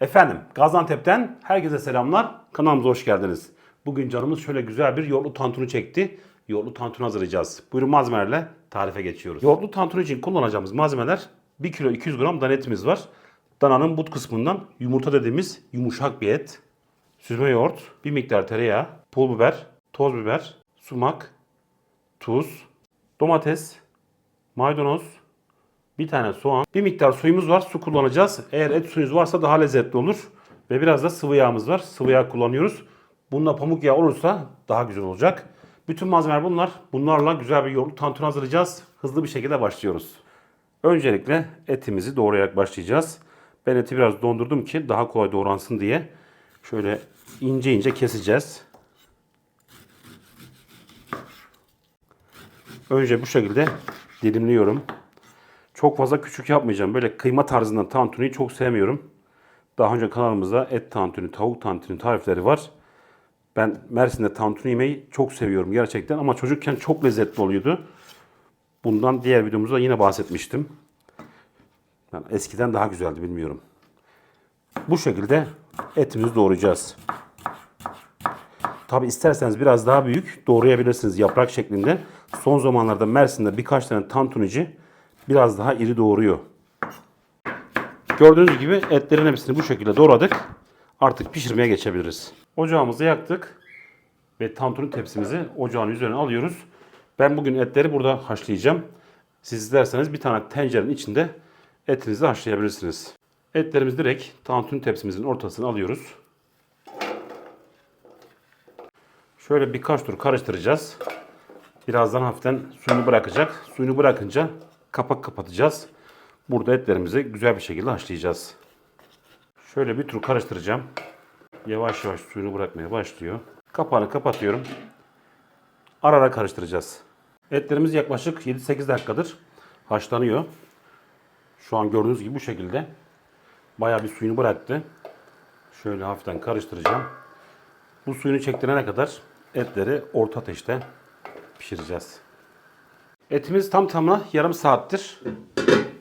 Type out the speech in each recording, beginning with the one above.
Efendim Gaziantep'ten herkese selamlar. Kanalımıza hoş geldiniz. Bugün canımız şöyle güzel bir yoğurtlu tantuni çekti. Yoğurtlu tantuni hazırlayacağız. Buyurun malzemelerle tarife geçiyoruz. Yoğurtlu tantuni için kullanacağımız malzemeler 1 kilo 200 gram dana etimiz var. Dananın but kısmından yumurta dediğimiz yumuşak bir et. Süzme yoğurt, bir miktar tereyağı, pul biber, toz biber, sumak, tuz, domates, maydanoz, bir tane soğan, bir miktar suyumuz var. Su kullanacağız. Eğer et suyunuz varsa daha lezzetli olur. Ve biraz da sıvı yağımız var. Sıvı yağ kullanıyoruz. Bununla pamuk yağı olursa daha güzel olacak. Bütün malzemeler bunlar. Bunlarla güzel bir yoğurtlu tantuni hazırlayacağız. Hızlı bir şekilde başlıyoruz. Öncelikle etimizi doğrayarak başlayacağız. Ben eti biraz dondurdum ki daha kolay doğransın diye. Şöyle ince ince keseceğiz. Önce bu şekilde dilimliyorum. Çok fazla küçük yapmayacağım. Böyle kıyma tarzından tantuniyi çok sevmiyorum. Daha önce kanalımızda et tantuni, tavuk tantuni tarifleri var. Ben Mersin'de tantuni yemeyi çok seviyorum gerçekten ama çocukken çok lezzetli oluyordu. Bundan diğer videomuzda yine bahsetmiştim. Yani eskiden daha güzeldi bilmiyorum. Bu şekilde etimizi doğrayacağız. Tabi isterseniz biraz daha büyük doğrayabilirsiniz yaprak şeklinde. Son zamanlarda Mersin'de birkaç tane tantunici biraz daha iri doğuruyor. Gördüğünüz gibi etlerin hepsini bu şekilde doğradık. Artık pişirmeye geçebiliriz. Ocağımızı yaktık ve tantuni tepsimizi ocağın üzerine alıyoruz. Ben bugün etleri burada haşlayacağım. Siz isterseniz bir tane tencerenin içinde etinizi haşlayabilirsiniz. Etlerimizi direkt tantuni tepsimizin ortasına alıyoruz. Şöyle birkaç tur karıştıracağız. Birazdan hafiften suyunu bırakacak. Suyunu bırakınca kapak kapatacağız. Burada etlerimizi güzel bir şekilde haşlayacağız. Şöyle bir tur karıştıracağım. Yavaş yavaş suyunu bırakmaya başlıyor. Kapağını kapatıyorum. Ara ara karıştıracağız. Etlerimiz yaklaşık 7-8 dakikadır haşlanıyor. Şu an gördüğünüz gibi bu şekilde. Bayağı bir suyunu bıraktı. Şöyle hafiften karıştıracağım. Bu suyunu çektirene kadar etleri orta ateşte pişireceğiz. Etimiz tam tamına yarım saattir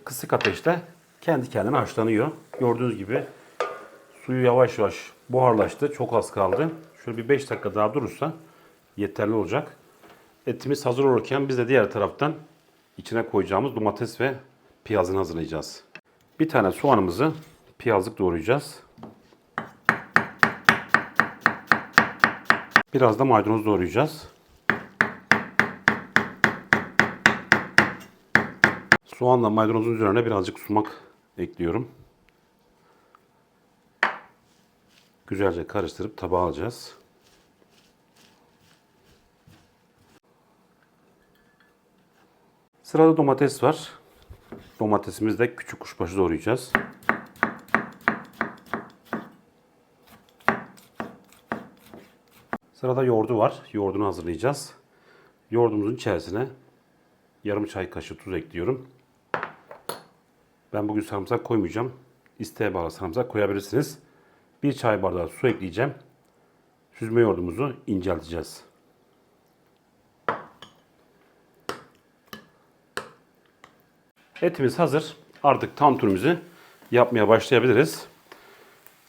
kısık ateşte kendi kendine haşlanıyor. Gördüğünüz gibi suyu yavaş yavaş buharlaştı. Çok az kaldı. Şöyle bir 5 dakika daha durursa yeterli olacak. Etimiz hazır olurken biz de diğer taraftan içine koyacağımız domates ve piyazını hazırlayacağız. Bir tane soğanımızı piyazlık doğrayacağız. Biraz da maydanoz doğrayacağız. Soğanla maydanozun üzerine birazcık sumak ekliyorum. Güzelce karıştırıp tabağa alacağız. Sırada domates var. Domatesimizi de küçük kuşbaşı doğrayacağız. Sırada yoğurdu var. Yoğurdunu hazırlayacağız. Yoğurdumuzun içerisine yarım çay kaşığı tuz ekliyorum. Ben bugün sarımsak koymayacağım. İsteğe bağlı sarımsak koyabilirsiniz. Bir çay bardağı su ekleyeceğim. Süzme yoğurdumuzu incelteceğiz. Etimiz hazır. Artık tantunimizi yapmaya başlayabiliriz.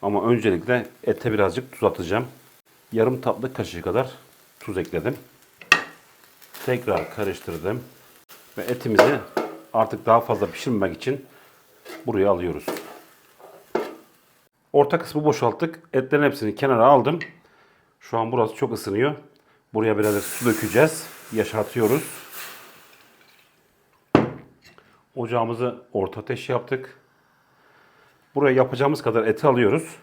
Ama öncelikle ete birazcık tuz atacağım. Yarım tatlı kaşığı kadar tuz ekledim. Tekrar karıştırdım. Ve etimizi artık daha fazla pişirmemek için buraya alıyoruz. Orta kısmı boşalttık. Etlerin hepsini kenara aldım. Şu an burası çok ısınıyor. Buraya biraz su dökeceğiz. Yaşatıyoruz. Ocağımızı orta ateş yaptık. Buraya yapacağımız kadar eti alıyoruz.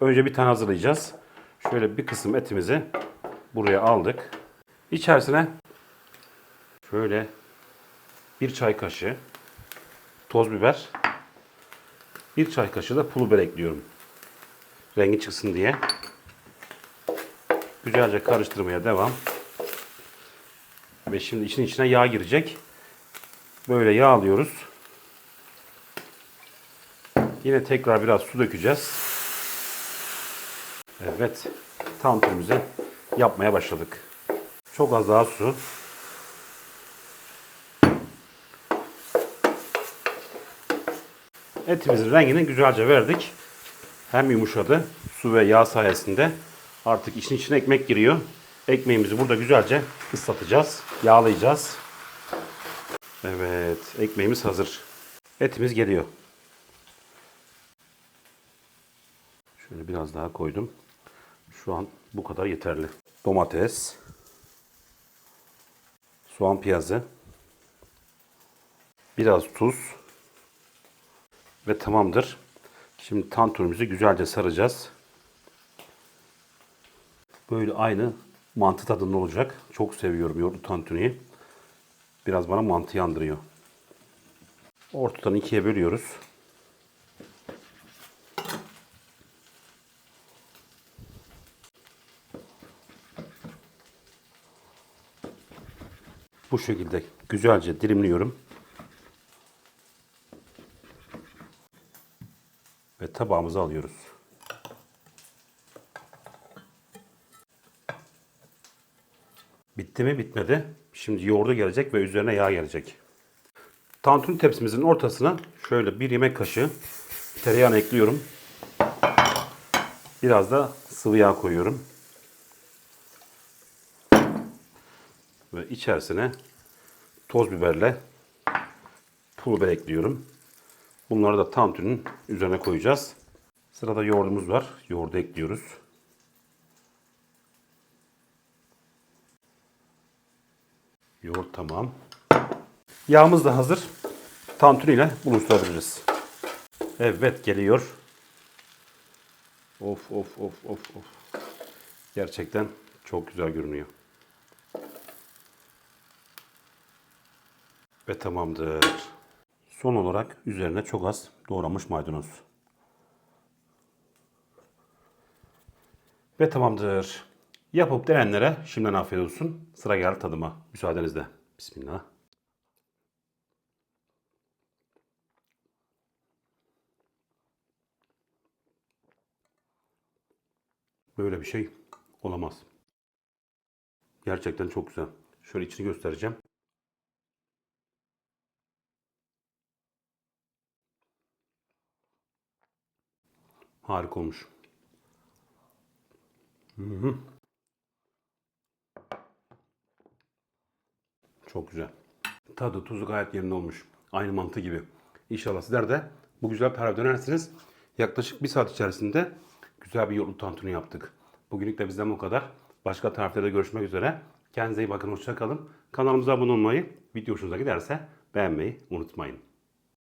Önce bir tane hazırlayacağız. Şöyle bir kısım etimizi buraya aldık. İçerisine şöyle bir çay kaşığı toz biber, bir çay kaşığı da pul biber ekliyorum. Rengi çıksın diye. Güzelce karıştırmaya devam. Ve şimdi için içine yağ girecek. Böyle yağ alıyoruz. Yine tekrar biraz su dökeceğiz. Evet. Tantunimizi yapmaya başladık. Çok az daha su. Etimizin rengini güzelce verdik. hem yumuşadı su ve yağ sayesinde. Artık işin içine ekmek giriyor. Ekmeğimizi burada güzelce ıslatacağız. Yağlayacağız. Evet ekmeğimiz hazır. Etimiz geliyor. Şöyle biraz daha koydum. Şu an bu kadar yeterli. Domates. Soğan piyazı. Biraz tuz. Ve tamamdır. Şimdi tantunimizi güzelce saracağız. Böyle aynı mantı tadında olacak. Çok seviyorum yoğurtlu tantuniyi. Biraz bana mantıyı andırıyor. Ortadan ikiye bölüyoruz. Bu şekilde güzelce dilimliyorum. Ve tabağımıza alıyoruz. Bitti mi? Bitmedi. Şimdi yoğurdu gelecek ve üzerine yağ gelecek. Tantuni tepsimizin ortasına şöyle bir yemek kaşığı tereyağını ekliyorum. Biraz da sıvı yağ koyuyorum. Ve içerisine toz biberle pul biber ekliyorum. Bunları da tantuninin üzerine koyacağız. Sırada yoğurdumuz var. Yoğurdu ekliyoruz. Yoğurt tamam. Yağımız da hazır. Tantuni ile buluşturabiliriz. Evet geliyor. Of of of of of. Gerçekten çok güzel görünüyor. Ve tamamdır. Son olarak üzerine çok az doğranmış maydanoz. Ve tamamdır. Yapıp denenlere şimdiden afiyet olsun. Sıra geldi tadıma. Müsaadenizle. Bismillah. Böyle bir şey olamaz. Gerçekten çok güzel. Şöyle içini göstereceğim. Harika olmuş. Hı hı. Çok güzel. Tadı, tuzu gayet yerinde olmuş. Aynı mantı gibi. İnşallah sizler de bu güzel tarife dönersiniz. Yaklaşık bir saat içerisinde güzel bir yoğurtlu tantuni yaptık. Bugünlük de bizden bu kadar. Başka tariflerde görüşmek üzere. Kendinize iyi bakın, hoşça kalın. Kanalımıza abone olmayı, video hoşunuza giderse beğenmeyi unutmayın.